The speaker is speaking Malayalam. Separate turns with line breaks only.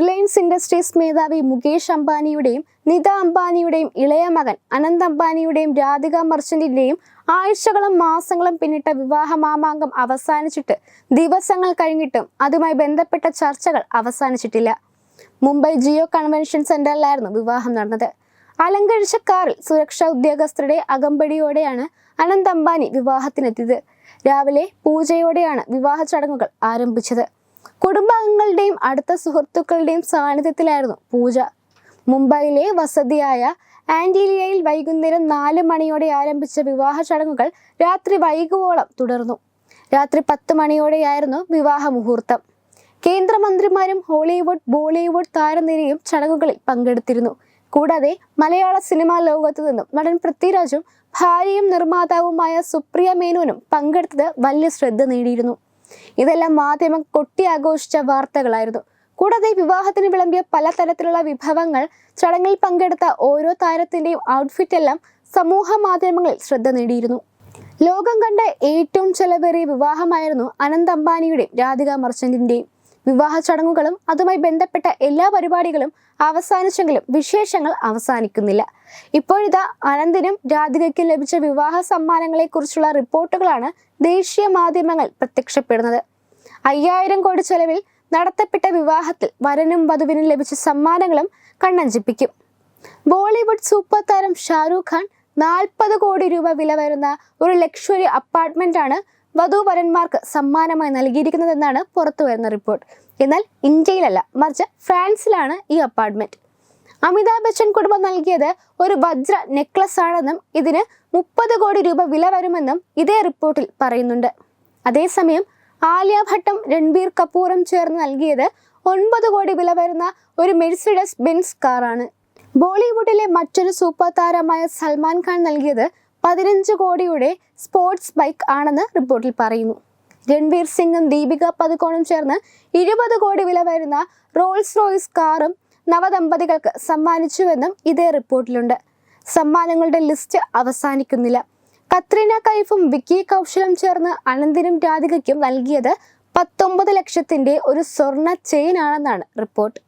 റിലയൻസ് ഇൻഡസ്ട്രീസ് മേധാവി മുകേഷ് അംബാനിയുടെയും നിത അംബാനിയുടെയും ഇളയ മകൻ അനന്ത് അംബാനിയുടെയും രാധിക മർച്ചന്റിന്റെയും ആഴ്ചകളും മാസങ്ങളും പിന്നിട്ട വിവാഹ മാമാങ്കം അവസാനിച്ചിട്ട് ദിവസങ്ങൾ കഴിഞ്ഞിട്ടും അതുമായി ബന്ധപ്പെട്ട ചർച്ചകൾ അവസാനിച്ചിട്ടില്ല. മുംബൈ ജിയോ കൺവെൻഷൻ സെന്ററിലായിരുന്നു വിവാഹം നടന്നത്. അലങ്കരിച്ച കാറിൽ സുരക്ഷാ ഉദ്യോഗസ്ഥരുടെ അകമ്പടിയോടെയാണ് അനന്ത് അംബാനി വിവാഹത്തിനെത്തിയത്. രാവിലെ പൂജയോടെയാണ് വിവാഹ ചടങ്ങുകൾ ആരംഭിച്ചത്. കുടുംബാംഗങ്ങളുടെയും അടുത്ത സുഹൃത്തുക്കളുടെയും സാന്നിധ്യത്തിലായിരുന്നു പൂജ. മുംബൈയിലെ വസതിയായ ആന്റീലിയയിൽ വൈകുന്നേരം നാല് മണിയോടെ ആരംഭിച്ച വിവാഹ ചടങ്ങുകൾ രാത്രി വൈകുവോളം തുടർന്നു. രാത്രി പത്ത് മണിയോടെയായിരുന്നു വിവാഹ മുഹൂർത്തം. കേന്ദ്രമന്ത്രിമാരും ഹോളിവുഡ് ബോളിവുഡ് താരനിരയും ചടങ്ങുകളിൽ പങ്കെടുത്തിരുന്നു. കൂടാതെ മലയാള സിനിമാ ലോകത്തു നിന്നും നടൻ പൃഥ്വിരാജും ഭാര്യയും നിർമ്മാതാവുമായ സുപ്രിയ മേനോനും പങ്കെടുത്തത് വലിയ ശ്രദ്ധ നേടിയിരുന്നു. ഇതെല്ലാം മാധ്യമം കൊട്ടിയാഘോഷിച്ച വാർത്തകളായിരുന്നു. കൂടാതെ വിവാഹത്തിന് വിളമ്പിയ പലതരത്തിലുള്ള വിഭവങ്ങൾ ചടങ്ങിൽ പങ്കെടുത്ത ഓരോ താരത്തിന്റെയും ഔട്ട്ഫിറ്റ് എല്ലാം സമൂഹ മാധ്യമങ്ങളിൽ ശ്രദ്ധ നേടിയിരുന്നു. ലോകം കണ്ട ഏറ്റവും ചെലവേറിയ വിവാഹമായിരുന്നു അനന്ത് അംബാനിയുടെയും രാധിക മർച്ചന്റിന്റെയും. വിവാഹ ചടങ്ങുകളും അതുമായി ബന്ധപ്പെട്ട എല്ലാ പരിപാടികളും അവസാനിച്ചെങ്കിലും വിശേഷങ്ങൾ അവസാനിക്കുന്നില്ല. ഇപ്പോഴിതാ അനന്തിനും രാധികയ്ക്കും ലഭിച്ച വിവാഹ സമ്മാനങ്ങളെ കുറിച്ചുള്ള റിപ്പോർട്ടുകളാണ് ദേശീയ മാധ്യമങ്ങൾ പ്രത്യക്ഷപ്പെടുന്നത്. അയ്യായിരം കോടി ചെലവിൽ നടത്തപ്പെട്ട വിവാഹത്തിൽ വരനും വധുവിനും ലഭിച്ച സമ്മാനങ്ങളും കണ്ണഞ്ചിപ്പിക്കും. ബോളിവുഡ് സൂപ്പർ താരം ഷാരൂഖ് ഖാൻ നാൽപ്പത് കോടി രൂപ വില വരുന്ന ഒരു ലക്ഷറി അപ്പാർട്ട്മെന്റ് ആണ് വധൂവരന്മാർക്ക് സമ്മാനമായി നൽകിയിരിക്കുന്നതെന്നാണ് പുറത്തു വരുന്ന റിപ്പോർട്ട്. എന്നാൽ ഇന്ത്യയിലല്ല മറിച്ച് ഫ്രാൻസിലാണ് ഈ അപ്പാർട്ട്മെന്റ്. അമിതാഭ് ബച്ചൻ കുടുംബം നൽകിയത് ഒരു വജ്ര നെക്ലസ് ആണെന്നും ഇതിന് മുപ്പത് കോടി രൂപ വില വരുമെന്നും ഇതേ റിപ്പോർട്ടിൽ പറയുന്നുണ്ട്. അതേസമയം ആലിയ ഭട്ടും രൺബീർ കപൂറും ചേർന്ന് നൽകിയത് ഒൻപത് കോടി വില വരുന്ന ഒരു മെഴ്സിഡസ് ബെൻസ് കാറാണ്. ബോളിവുഡിലെ മറ്റൊരു സൂപ്പർ താരമായ സൽമാൻ ഖാൻ നൽകിയത് പതിനഞ്ച് കോടിയുടെ സ്പോർട്സ് ബൈക്ക് ആണെന്ന് റിപ്പോർട്ടിൽ പറയുന്നു. രൺവീർ സിംഗും ദീപിക പതുക്കോണും ചേർന്ന് ഇരുപത് കോടി വില വരുന്ന റോൾസ് റോയ്സ് കാറും നവദമ്പതികൾക്ക് സമ്മാനിച്ചുവെന്നും ഇതേ റിപ്പോർട്ടിലുണ്ട്. സമ്മാനങ്ങളുടെ ലിസ്റ്റ് അവസാനിക്കുന്നില്ല. കത്രീന കൈഫും വിക്കി കൗശലും ചേർന്ന് അനന്തിനും രാധികയ്ക്കും നൽകിയത് പത്തൊമ്പത് ലക്ഷത്തിന്റെ ഒരു സ്വർണ ചെയിൻ ആണെന്നാണ് റിപ്പോർട്ട്.